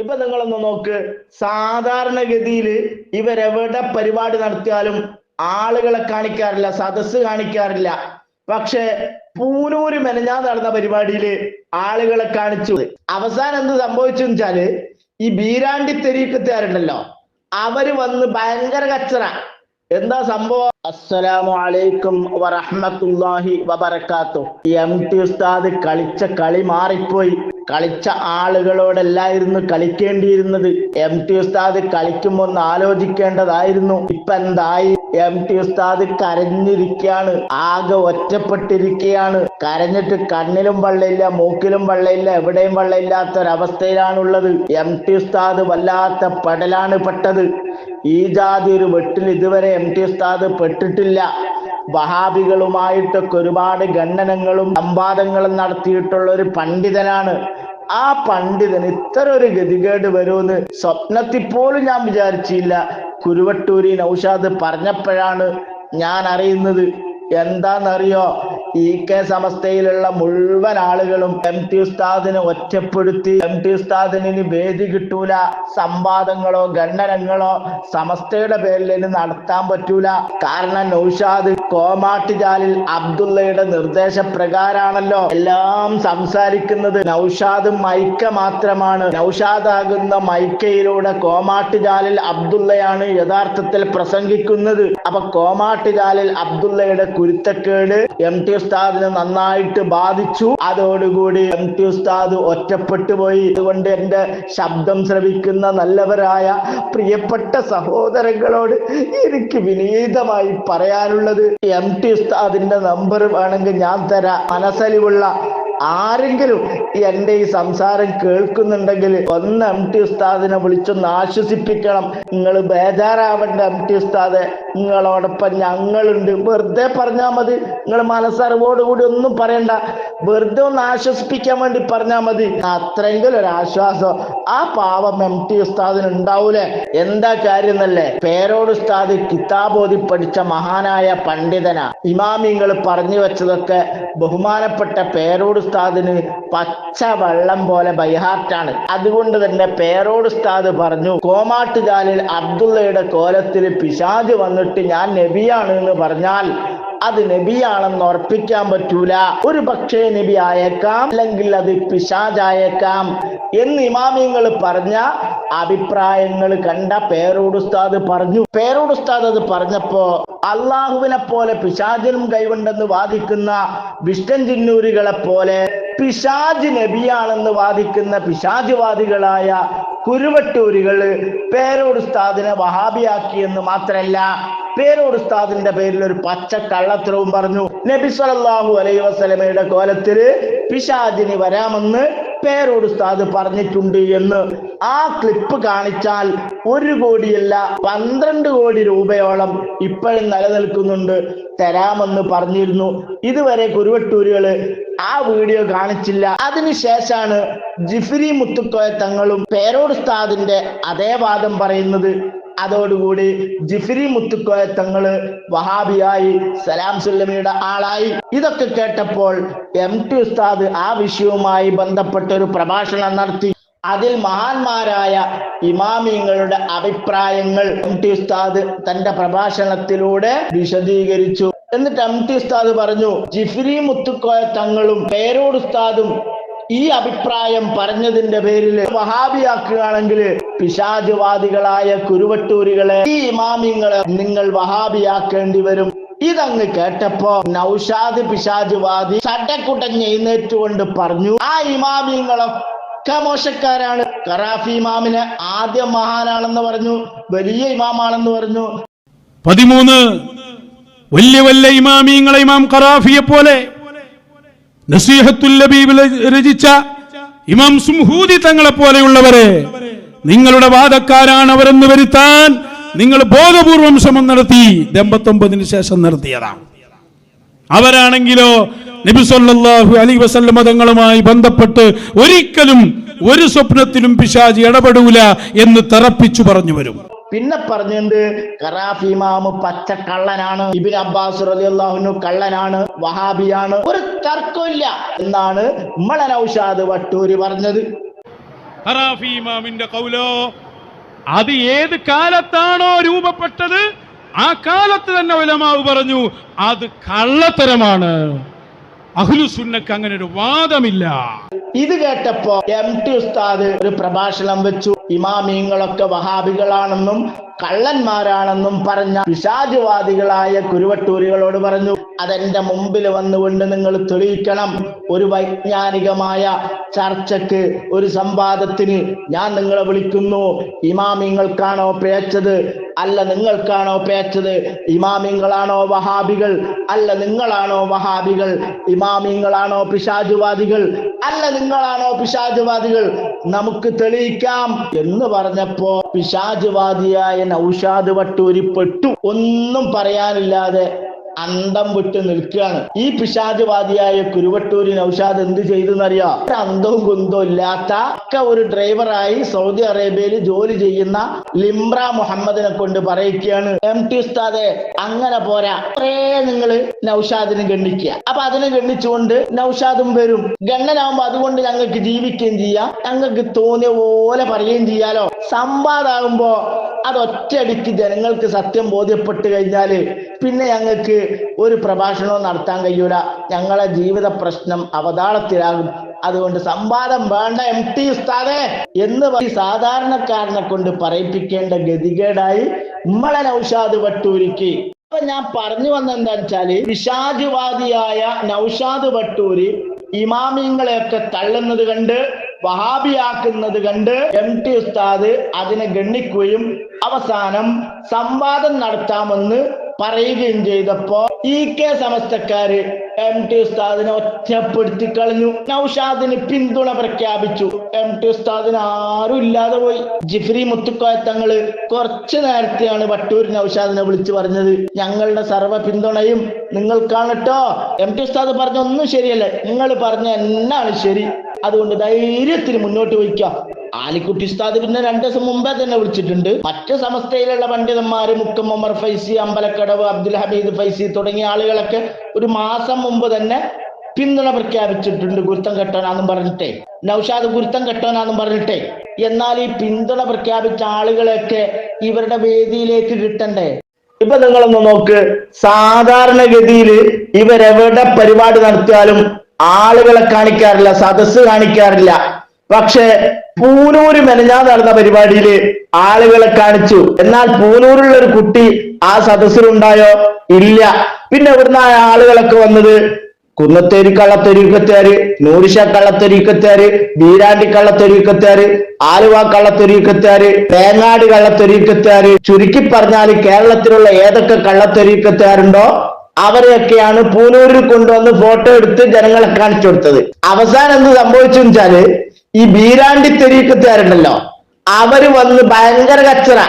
ഇപ്പൊ നിങ്ങളൊന്ന് നോക്ക്. സാധാരണഗതിയിൽ ഇവരെവിടെ പരിപാടി നടത്തിയാലും ആളുകളെ കാണിക്കാറില്ല സദസ്സ് കാണിക്കാറില്ല. പക്ഷെ പൂനൂര് മെനഞ്ഞാൻ നടന്ന പരിപാടിയിൽ ആളുകളെ കാണിച്ചു. അവസാനം എന്ത് സംഭവിച്ചു വെച്ചാൽ ഈ ബീരാണ്ടി തെരീക്കത്തുകാരുണ്ടല്ലോ. അവർ വന്ന് ഭയങ്കര കച്ചറ. എന്താ സംഭവം? അസ്സലാമു അലൈക്കും വറഹ്മത്തുള്ളാഹി എം ടി ഉസ്താദ് കളിച്ച കളി മാറിപ്പോയി. കളിച്ച ആളുകളോടല്ലായിരുന്നു കളിക്കേണ്ടിയിരുന്നത്. എം ടി ഉസ്താദ് കളിക്കുമ്പോൾ ഒന്ന് ആലോചിക്കേണ്ടതായിരുന്നു. ഇപ്പൊ എന്തായി? എം ടി ഉസ്താദ് കരഞ്ഞിരിക്കുകയാണ് ആകെ ഒറ്റപ്പെട്ടിരിക്കുകയാണ് കരഞ്ഞിട്ട് കണ്ണിലും വള്ളയില്ല മൂക്കിലും വള്ളയില്ല എവിടെയും വെള്ളമില്ലാത്ത ഒരവസ്ഥയിലാണുള്ളത് എം ടി ഉസ്താദ് വല്ലാത്ത പടലാണ് പെട്ടത് ഈ ജാതി ഒരു വെട്ടിൽ ഇതുവരെ എം ടി ഉസ്താദ് പെട്ടിട്ടില്ല. വഹാബികളുമായിട്ടൊക്കെ ഒരുപാട് ഖണ്ഡനങ്ങളും സംവാദങ്ങളും നടത്തിയിട്ടുള്ള ഒരു പണ്ഡിതനാണ്. ആ പണ്ഡിതൻ ഇത്ര ഒരു ഗതികേട് വരുമെന്ന് സ്വപ്നത്തിൽ പോലും ഞാൻ വിചാരിച്ചില്ല. കുരുവട്ടൂരി നൗഷാദ് പറഞ്ഞപ്പോഴാണ് ഞാൻ അറിയുന്നത്. എന്താന്നറിയോ ഈ കെ സമസ്തയിലുള്ള മുഴുവൻ ആളുകളും എം ടി ഉസ്താദിനെ ഒറ്റപ്പെടുത്തി എം ടി ഉസ്താദിന് വേദി കിട്ടൂല സംവാദങ്ങളോ ഖണ്ഡനങ്ങളോ സമസ്തയുടെ പേരിൽ ഇനി നടത്താൻ പറ്റൂല. കാരണം നൌഷാദ് കോമാട്ടുചാലിൽ അബ്ദുള്ളയുടെ നിർദ്ദേശപ്രകാരാണല്ലോ എല്ലാം സംസാരിക്കുന്നത്. നൗഷാദ് മൈക്ക മാത്രമാണ്. നൌഷാദാകുന്ന മൈക്കയിലൂടെ കോമാട്ടുചാലിൽ അബ്ദുള്ളയാണ് യഥാർത്ഥത്തിൽ പ്രസംഗിക്കുന്നത്. അപ്പൊ കോമാട്ടുചാലിൽ അബ്ദുള്ളയുടെ കുരുത്തക്കേട് എം ടി ഉസ്താദിന് നന്നായിട്ട് ബാധിച്ചു. അതോടുകൂടി എം ടി ഉസ്താദ് ഒറ്റപ്പെട്ടു പോയി. അതുകൊണ്ട് എന്റെ ശബ്ദം ശ്രവിക്കുന്ന നല്ലവരായ പ്രിയപ്പെട്ട സഹോദരങ്ങളോട് എനിക്ക് വിനീതമായി പറയാനുള്ളത് എം ടി ഉസ്താദിന്റെ നമ്പർ വേണമെങ്കിൽ ഞാൻ തരാം. മനസ്സലിവുള്ള ആരെങ്കിലും എന്റെ ഈ സംസാരം കേൾക്കുന്നുണ്ടെങ്കിൽ ഒന്ന് എം ടി ഉസ്താദിനെ വിളിച്ചൊന്ന് ആശ്വസിപ്പിക്കണം. നിങ്ങൾ ബേജാറാവേണ്ട എം ടി ഉസ്താദെ. നിങ്ങളോടൊപ്പം ഞങ്ങളുണ്ട്. വെറുതെ പറഞ്ഞാൽ മതി. നിങ്ങൾ മനസ്സറിവോടുകൂടി ഒന്നും പറയണ്ട. വെറുതെ ഒന്ന് ആശ്വസിപ്പിക്കാൻ വേണ്ടി പറഞ്ഞാൽ മതി. അത്രയെങ്കിലും ഒരു ആശ്വാസം. ആ പാവം എം ടി ഉസ്താദിന് ഉണ്ടാവൂലേ? എന്താ കാര്യം എന്നല്ലേ? പേരോട് ഉസ്താദ് കിതാബോധി പഠിച്ച മഹാനായ പണ്ഡിതനാ. ഇമാമിങ്ങൾ പറഞ്ഞു വെച്ചതൊക്കെ ബഹുമാനപ്പെട്ട പേരോട് ഉസ്താദിന് പച്ച വെള്ളം പോലെ ബൈഹാർട്ടാണ് അതുകൊണ്ട് തന്നെ പേരോട് ഉസ്താദ് പറഞ്ഞു കോമാട്ടുകാലിൽ അബ്ദുള്ളയുടെ കോലത്തിൽ പിശാജ് വന്നിട്ട് ഞാൻ നബിയാണ് എന്ന് പറഞ്ഞാൽ അത് നബിയാണെന്ന് ഉറപ്പിക്കാൻ പറ്റൂല. ഒരു പക്ഷേ നബി ആയേക്കാം അല്ലെങ്കിൽ അത് പിശാജായേക്കാം എന്ന് ഇമാമിങ്ങൾ പറഞ്ഞ അഭിപ്രായങ്ങൾ കണ്ട പേരോട് ഉസ്താദ് പറഞ്ഞു. പേരോട് ഉസ്താദ് അത് പറഞ്ഞപ്പോ അള്ളാഹുവിനെ പോലെ പിശാചിനും കൈവണ്ടെന്ന് വാദിക്കുന്ന വിഷ്ണൻ ചിന്നൂരുകളെ പോലെ പിശാജ് നബിയാണെന്ന് വാദിക്കുന്ന പിശാജുവാദികളായ കുരുവട്ടൂരികൾ പേരോട് ഉസ്താദിനെ വഹാബിയാക്കി എന്ന് മാത്രല്ല പേരോട് ഉസ്താദിന്റെ പേരിൽ ഒരു പച്ച കള്ളത്തരവും പറഞ്ഞു. നബി സല്ലല്ലാഹു അലൈ വസലമയുടെ കോലത്തിൽ പിശാദിനി വരാമെന്ന് പേരോട് ഉസ്താദ് പറഞ്ഞിട്ടുണ്ട് എന്ന്. ആ ക്ലിപ്പ് കാണിച്ചാൽ ഒരു കോടിയല്ല പന്ത്രണ്ട് കോടി രൂപയോളം ഇപ്പോഴും നിലനിൽക്കുന്നുണ്ട്. തരാമെന്ന് പറഞ്ഞിരുന്നു. ഇതുവരെ കുരുവട്ടൂരുകൾ ആ വീഡിയോ കാണിച്ചില്ല. അതിനുശേഷമാണ് ജിഫിരി മുത്തുക്കോയ തങ്ങളും പേരോട് ഉസ്താദിന്റെ അതേ വാദം പറയുന്നത്. അതോടുകൂടി ജിഫിരി മുത്തുക്കോയ തങ്ങൾ വഹാബിയായി സലാം സുല്ലമിയുടെ ആളായി. ഇതൊക്കെ കേട്ടപ്പോൾ എം ടി ഉസ്താദ് ആ വിഷയവുമായി ബന്ധപ്പെട്ട ഒരു പ്രഭാഷണം നടത്തി. അതിൽ മഹാന്മാരായ ഇമാമിങ്ങളുടെ അഭിപ്രായങ്ങൾ എം ടി ഉസ്താദ് തന്റെ പ്രഭാഷണത്തിലൂടെ വിശദീകരിച്ചു. എന്നിട്ട് എം ടി ഉസ്താദ് പറഞ്ഞു ജിഫിരി മുത്തുക്കോയ തങ്ങളും പേരോട് ഉസ്താദും ഈ അഭിപ്രായം പറഞ്ഞതിന്റെ പേരിൽ വഹാബിയാക്കുകയാണെങ്കിൽ പിശാചുവാദികളായ കുരുവട്ടൂരികളെ ഈ ഇമാമിങ്ങളെ നിങ്ങൾ വഹാബിയാക്കേണ്ടി വരും. ഇതങ്ങ് കേട്ടപ്പോ നൗഷാദ് പിശാചുവാദി ചട്ടക്കുട്ടഞ്ഞ് എഴുന്നേറ്റുകൊണ്ട് പറഞ്ഞു ആ ഇമാമിങ്ങളൊക്കെ മോശക്കാരാണ്. ഖറാഫി ഇമാമിനെ ആദ്യം മഹാനാണെന്ന് പറഞ്ഞു വലിയ ഇമാമാണെന്ന് പറഞ്ഞു. പതിമൂന്ന്. വലിയ വലിയ ഇമാമിങ്ങളെ ഇമാം ഖറാഫിയെ പോലെ നസീഹത്തുൽ രചിച്ച ഇമാം സുംഹൂദി തങ്ങളെ പോലെയുള്ളവരെ നിങ്ങളുടെ വാദക്കാരാണ് അവരെന്ന് വരുത്താൻ നിങ്ങൾ ബോധപൂർവം ശ്രമം നടത്തി എൺപത്തൊമ്പതിന് ശേഷം നടത്തിയതാണ് അവരാണെങ്കിലോ നബി അലി വസല്ല മതങ്ങളുമായി തങ്ങളുമായി ബന്ധപ്പെട്ട് ഒരിക്കലും ഒരു സ്വപ്നത്തിലും പിശാജി ഇടപെടൂല എന്ന് തറപ്പിച്ചു പറഞ്ഞു വരും. പിന്നെ പറഞ്ഞുണ്ട് കറാഫിമാമ് പച്ച കള്ളനാണ് ഇബിൻ അബ്ബാസ് റളിയല്ലാഹുനു കള്ളനാണ് വഹാബിയാണ്. ഒരു തർക്കമില്ല എന്നാണ് ഉമ്മള നൌഷാദ് വട്ടൂരി പറഞ്ഞത്. കൗലോ അത് ഏത് കാലത്താണോ രൂപപ്പെട്ടത്? ആ കാലത്ത് തന്നെ ഉലമാവ് പറഞ്ഞു അത് കള്ളത്തരമാണ്. അഹ്ലുസുന്നക്ക് അങ്ങനെ ഒരു വാദമില്ല. ഇത് കേട്ടപ്പോ എം ടി ഉസ്താദ് ഒരു പ്രഭാഷണം വെച്ചു. ഇമാമിങ്ങളൊക്കെ വഹാബികളാണെന്നും കള്ളന്മാരാണെന്നും പറഞ്ഞ പിശാചുവാദികളായ കുരുവട്ടൂരികളോട് പറഞ്ഞു അതെന്റെ മുമ്പിൽ വന്നുകൊണ്ട് നിങ്ങൾ തെളിയിക്കണം. ഒരു വൈജ്ഞാനികമായ ചർച്ചക്ക് ഒരു സംവാദത്തിന് ഞാൻ നിങ്ങളെ വിളിക്കുന്നു. ഇമാമിങ്ങൾക്കാണോ പേച്ചത്? അല്ല നിങ്ങൾക്കാണോ പേച്ചത്? ഇമാമിങ്ങളാണോ വഹാബികൾ? അല്ല നിങ്ങളാണോ വഹാബികൾ? ഇമാമിങ്ങളാണോ പിശാചുവാദികൾ? അല്ല നിങ്ങളാണോ പിശാചുവാദികൾ? നമുക്ക് തെളിയിക്കാം. എന്ന് പറഞ്ഞപ്പോ പിശാചുവാദിയായ നൗഷാദ് വട്ടൂരി പെട്ടു ഒന്നും പറയാനില്ലാതെ അന്തം വിട്ട് നിൽക്കുകയാണ്. ഈ പിശാചുവാദിയായ കുരുവട്ടൂരി നൗഷാദ് എന്ത് ചെയ്തു എന്നറിയോ ഒരു അന്തവും കുന്തവും ഇല്ലാത്ത ഒക്കെ ഒരു ഡ്രൈവറായി സൗദി അറേബ്യയിൽ ജോലി ചെയ്യുന്ന ലിംറ മുഹമ്മദിനെ കൊണ്ട് പറയിക്കുകയാണ്. എം ടി ഉസ്താദെ അങ്ങനെ പോരാ. കുറേ നിങ്ങൾ നൗഷാദിനെ ഗണ്ണിക്കുക. അപ്പൊ അതിനെ ഗണ്ണിച്ചുകൊണ്ട് നൌഷാദും വരും. ഗണ്ണനാവുമ്പോ അതുകൊണ്ട് ഞങ്ങൾക്ക് ജീവിക്കുകയും ചെയ്യാം. ഞങ്ങൾക്ക് തോന്നിയ പോലെ പറയുകയും ചെയ്യാലോ. സംവാദാകുമ്പോ അത് ഒറ്റയടിക്ക് ജനങ്ങൾക്ക് സത്യം ബോധ്യപ്പെട്ട് കഴിഞ്ഞാൽ പിന്നെ ഞങ്ങൾക്ക് ഒരു പ്രഭാഷണവും നടത്താൻ കഴിയൂല. ഞങ്ങളെ ജീവിത പ്രശ്നം അവതാളത്തിലാകും. അതുകൊണ്ട് സംവാദം വേണ്ട എം ടി ഉസ്താദേ. എന്ന് സാധാരണക്കാരനെ കൊണ്ട് പറയിപ്പിക്കേണ്ട ഗതികേടായി ഉമ്മളെ നൗഷാദ് വട്ടൂരിക്ക്. അപ്പൊ ഞാൻ പറഞ്ഞു വന്നെന്താ വെച്ചാൽ പിശാചുവാദിയായ നൗഷാദ് വട്ടൂരി ഇമാമിങ്ങളെയൊക്കെ തള്ളുന്നത് കണ്ട് വഹാബിയാക്കുന്നത് കണ്ട് എം ടി ഉസ്താദ് അതിനെ ഗണ്ണിക്കുകയും അവസാനം സംവാദം നടത്താമെന്ന് പറയുകയും ചെയ്തപ്പോ ഇ കെ സമസ്തക്കാര് എം ടി ഉസ്താദിനെ ഒറ്റപ്പെടുത്തി കളഞ്ഞു. നൌഷാദിന് പിന്തുണ പ്രഖ്യാപിച്ചു. എം ടി ഉസ്താദിന് ആരും ഇല്ലാതെ പോയി. ജിഫ്രി മുത്തുക്കോയ തങ്ങൾ കുറച്ചു നേരത്തെയാണ് വട്ടൂർ നൌഷാദിനെ വിളിച്ചു പറഞ്ഞത്. ഞങ്ങളുടെ സർവ പിന്തുണയും നിങ്ങൾക്കാണ് കേട്ടോ എം ടി ഉസ്താദ് പറഞ്ഞ ഒന്നും ശരിയല്ല. നിങ്ങൾ പറഞ്ഞ എന്നാണ് ശരി. അതുകൊണ്ട് ധൈര്യത്തിന് മുന്നോട്ട് വയ്ക്കാം. ആലിക്കുട്ടി ഉസ്താദ് പിന്നെ രണ്ടു ദിവസം മുമ്പേ തന്നെ വിളിച്ചിട്ടുണ്ട്. മറ്റു സമസ്തയിലുള്ള പണ്ഡിതന്മാര് മുക്കം ഉമർ ഫൈസി അമ്പലക്കടവ് അബ്ദുൽ ഹമീദ് ഫൈസി തുടങ്ങിയ ആളുകളൊക്കെ ഒരു മാസം മുമ്പ് തന്നെ പിന്തുണ പ്രഖ്യാപിച്ചിട്ടുണ്ട്. ഗുരുത്തം കെട്ടാനാന്നും പറഞ്ഞിട്ടേ. നൌഷാദ് ഗുരുത്തം കെട്ടാനാന്നും പറഞ്ഞിട്ടേ. എന്നാൽ ഈ പിന്തുണ പ്രഖ്യാപിച്ച ആളുകളെയൊക്കെ ഇവരുടെ വേദിയിലേക്ക് കിട്ടണ്ടേ? ഇപ്പൊ നിങ്ങളൊന്ന് നോക്ക്. സാധാരണഗതിയിൽ ഇവരെവിടെ പരിപാടി നടത്തിയാലും ആളുകളെ കാണിക്കാറില്ല സദസ്സ് കാണിക്കാറില്ല. പക്ഷെ പൂനൂര് മെനഞ്ഞാൻ നടന്ന പരിപാടിയിൽ ആളുകളെ കാണിച്ചു. എന്നാൽ പൂനൂരുള്ള ഒരു കുട്ടി ആ സദസ്സിലുണ്ടായോ? ഇല്ല. പിന്നെ ഇവിടുന്ന് ആളുകളൊക്കെ വന്നത്? കുന്നത്തേരി കള്ളത്തൊരീക്കത്താര് നൂറിഷ കള്ളത്തൊരീക്കത്താര് ബീരാണ്ടി കള്ളത്തൊരീക്കത്താര് ആലുവ കള്ളത്തൊരീക്കത്താര് തേങ്ങാട് കള്ളത്തൊരീക്കത്താര് ചുരുക്കി പറഞ്ഞാൽ കേരളത്തിലുള്ള ഏതൊക്കെ കള്ളത്തൊരീക്കത്താരുണ്ടോ അവരെയൊക്കെയാണ് പൂനൂരിൽ കൊണ്ടുവന്ന് ഫോട്ടോ എടുത്ത് ജനങ്ങളെ കാണിച്ചു കൊടുത്തത്. അവസാനം എന്ത് സംഭവിച്ചു വെച്ചാൽ ഈ ബീരാണ്ടി തെരീക്കത്തുകാരുണ്ടല്ലോ. അവർ വന്ന് ഭയങ്കര കച്ചറ.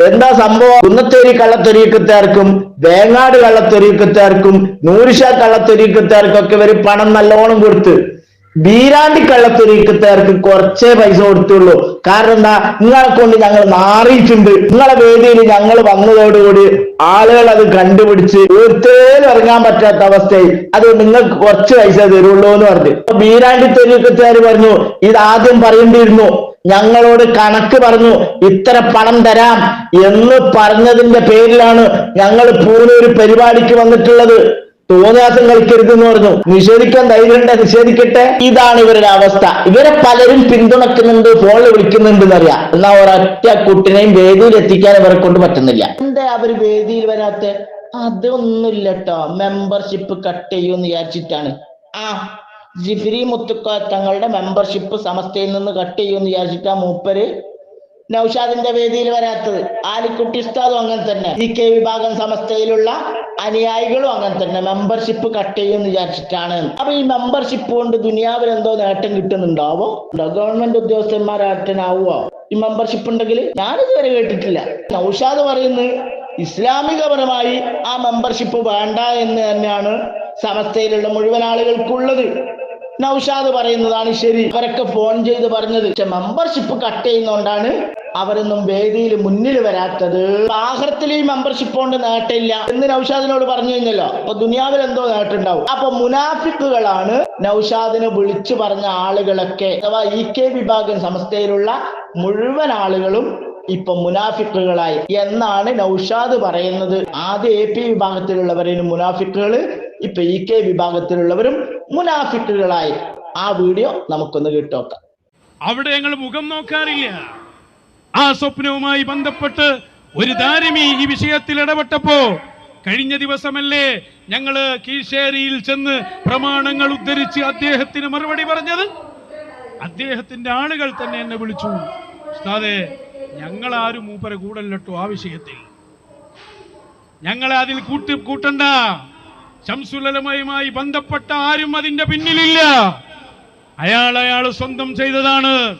എന്താ സംഭവം? കുന്നത്തേരി കള്ളത്തൊരീക്കത്തുകാർക്കും വേങ്ങാട് കള്ളത്തൊരീക്കത്തുകാർക്കും നൂറിഷ കള്ളത്തൊരീക്കത്താർക്കും ഒക്കെ ഇവർ പണം നല്ലോണം കൊടുത്ത് ബീരാണ്ടി കള്ളത്തൊരുക്കത്തേർക്ക് കുറച്ചേ പൈസ കൊടുത്തുള്ളൂ. കാരണം എന്താ? നിങ്ങളെ കൊണ്ട് ഞങ്ങൾ മാറിയിട്ടുണ്ട്. നിങ്ങളെ വേദിയിൽ ഞങ്ങൾ വന്നതോടുകൂടി ആളുകൾ അത് കണ്ടുപിടിച്ച് ഒരുത്തേലും ഇറങ്ങാൻ പറ്റാത്ത അവസ്ഥയായി. അത് നിങ്ങൾക്ക് കുറച്ച് പൈസ തരുള്ളൂ എന്ന് പറഞ്ഞു. അപ്പൊ ബീരാണ്ടി തൊരുക്കത്തുകാർ പറഞ്ഞു ഇത് ആദ്യം പറയേണ്ടിയിരുന്നു. ഞങ്ങളോട് കണക്ക് പറഞ്ഞു ഇത്ര പണം തരാം എന്ന് പറഞ്ഞതിന്റെ പേരിലാണ് ഞങ്ങൾ പൂനൂര് പരിപാടിക്ക് വന്നിട്ടുള്ളത്. തോന്നിയാസം കളിക്കരുത് എന്ന് പറഞ്ഞു. നിഷേധിക്കാൻ ധൈര്യമുണ്ട് നിഷേധിക്കട്ടെ. ഇതാണ് ഇവരുടെ അവസ്ഥ. ഇവരെ പലരും പിന്തുണക്കുന്നുണ്ട് ഫോണിൽ വിളിക്കുന്നുണ്ട് എന്നറിയാം എന്നാ ഒരൊറ്റ കുട്ടിനെയും വേദിയിൽ എത്തിക്കാൻ ഇവരെ കൊണ്ട് പറ്റുന്നില്ല. എന്താ അവർ വേദിയിൽ വരാത്ത? അതൊന്നുമില്ല കേട്ടോ മെമ്പർഷിപ്പ് കട്ട് ചെയ്യുമെന്ന് വിചാരിച്ചിട്ടാണ്. ആ ജിഫിരി മുത്തുക്ക തങ്ങളുടെ മെമ്പർഷിപ്പ് സമസ്തയിൽ നിന്ന് കട്ട് ചെയ്യുമെന്ന് വിചാരിച്ചിട്ടാ മൂപ്പര് നൌഷാദിന്റെ വേദിയിൽ വരാത്തത്. ആലിക്കുട്ടി ഉസ്താദും അങ്ങനെ തന്നെ. ഇ കെ വിഭാഗം സമസ്തയിലുള്ള അനുയായികളും അങ്ങനെ തന്നെ. മെമ്പർഷിപ്പ് കട്ട് ചെയ്യുമെന്ന് വിചാരിച്ചിട്ടാണ്. അപ്പൊ ഈ മെമ്പർഷിപ്പ് കൊണ്ട് ദുനിയാവിൽ എന്തോ നേട്ടം കിട്ടുന്നുണ്ടാവോ? ഗവൺമെന്റ് ഉദ്യോഗസ്ഥന്മാരാട്ടനാവോ ഈ മെമ്പർഷിപ്പ് ഉണ്ടെങ്കിൽ ഞാനിതുവരെ കേട്ടിട്ടില്ല. നൗഷാദ് പറയുന്നത് ഇസ്ലാമികപരമായി ആ മെമ്പർഷിപ്പ് വേണ്ട എന്ന് തന്നെയാണ് സമസ്തയിലുള്ള മുഴുവൻ ആളുകൾക്കുള്ളത്. നൗഷാദ് പറയുന്നതാണ് ശരി. അവരൊക്കെ ഫോൺ ചെയ്ത് പറഞ്ഞത്. പക്ഷെ മെമ്പർഷിപ്പ് കട്ട് ചെയ്യുന്നോണ്ടാണ് അവരൊന്നും വേദിയിൽ മുന്നിൽ വരാത്തത് ആഹ്രത്തിൽ ഈ മെമ്പർഷിപ്പ് കൊണ്ട് നേട്ടമില്ല എന്ന് നൌഷാദിനോട് പറഞ്ഞു കഴിഞ്ഞല്ലോ. അപ്പൊ ദുനിയാവിൽ എന്തോ നേട്ടുണ്ടാവും അപ്പൊ മുനാഫിക്കുകളാണ് നൌഷാദിനെ വിളിച്ചു പറഞ്ഞ ആളുകളൊക്കെ. അഥവാ ഇ കെ വിഭാഗം സംസ്ഥയിലുള്ള മുഴുവൻ ആളുകളും ഇപ്പൊ മുനാഫിക്കുകളായി. എന്നാണ് നൌഷാദ് പറയുന്നത്. ആദ്യ എ പി വിഭാഗത്തിലുള്ളവരും മുനാഫിക്കുകൾ ഇപ്പൊ ഇ കെ വിഭാഗത്തിലുള്ളവരും മുനാഫിക്കുകളായി. ആ വീഡിയോ നമുക്കൊന്ന് കേട്ടോക്കാം. അവിടെ ഞങ്ങൾ മുഖം നോക്കാറില്ല. ആ സ്വപ്നവുമായി ബന്ധപ്പെട്ട് ഒരു ദാരിമി ഈ വിഷയത്തിൽ ഇടപെട്ടപ്പോ കഴിഞ്ഞ ദിവസമല്ലേ ഞങ്ങൾ കീശേരിയിൽ ചെന്ന് പ്രമാണങ്ങൾ ഉദ്ധരിച്ച് അദ്ദേഹത്തിന് മറുപടി പറഞ്ഞത്? അദ്ദേഹത്തിന്റെ ആളുകൾ തന്നെ എന്നെ വിളിച്ചു. ഉസ്താദെ ആരും മൂപ്പരെ കൂടല്ലോ ആ വിഷയത്തിൽ. ഞങ്ങളെ അതിൽ കൂട്ടി കൂട്ടണ്ട. ശംസുലമയുമായി ബന്ധപ്പെട്ട ആരും അതിന്റെ പിന്നിലില്ല. അയാൾ അയാൾ സ്വന്തം ചെയ്തതാണ്.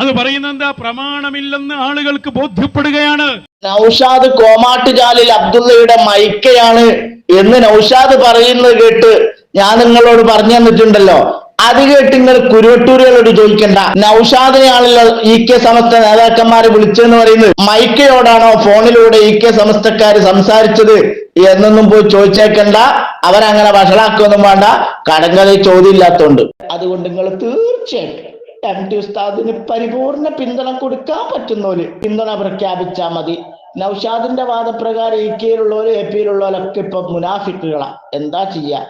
അത് പറയുന്നത് എന്താ പ്രമാണമില്ലെന്ന് ആളുകൾക്ക് ബോധ്യപ്പെടുകയാണ്. നൌഷാദ് കോമാട്ടുചാലിൽ അബ്ദുള്ളയുടെ മൈക്കയാണ് എന്ന് നൌഷാദ് പറയുന്നത് കേട്ട് ഞാൻ നിങ്ങളോട് പറഞ്ഞു തന്നിട്ടുണ്ടല്ലോ. അത് കേട്ട് നിങ്ങൾ കുരുവട്ടൂരുകളോട് ചോദിക്കണ്ട. നൌഷാദിനെയാണല്ലോ ഇ കെ സമസ്ത നേതാക്കന്മാരെ വിളിച്ചതെന്ന് പറയുന്നത്. മൈക്കയോടാണോ ഫോണിലൂടെ ഇ കെ സമസ്തക്കാര് സംസാരിച്ചത് എന്നൊന്നും പോയി ചോദിച്ചേക്കണ്ട. അവരങ്ങനെ വഷളാക്കൊന്നും വേണ്ട. കടങ്കഥ ചോദ്യം ഇല്ലാത്തോണ്ട് അതുകൊണ്ട് നിങ്ങൾ തീർച്ചയായിട്ടും എം ടി ഉസ്താദിന് പരിപൂർണ പിന്തുണ കൊടുക്കാൻ പറ്റുന്നവര് പിന്തുണ പ്രഖ്യാപിച്ചാൽ മതി. നൌഷാദിന്റെ വാദപ്രകാരം ഇ കെയിലുള്ളവരും എ പിയിലുള്ളവരൊക്കെ ഇപ്പൊ മുനാഫിക്കുകളാ. എന്താ ചെയ്യാ?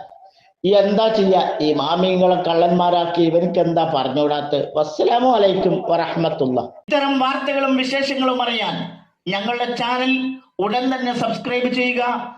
ഈ എന്താ ചെയ്യാ? ഈ മാമിങ്ങളെ കള്ളന്മാരാക്കി ഇവർക്ക് എന്താ പറഞ്ഞുകൂടാത്ത വസ്സലാമു അലൈക്കും വറഹമത്തുള്ള. ഇത്തരം വാർത്തകളും വിശേഷങ്ങളും അറിയാൻ ഞങ്ങളുടെ ചാനൽ ഉടൻ തന്നെ സബ്സ്ക്രൈബ് ചെയ്യുക.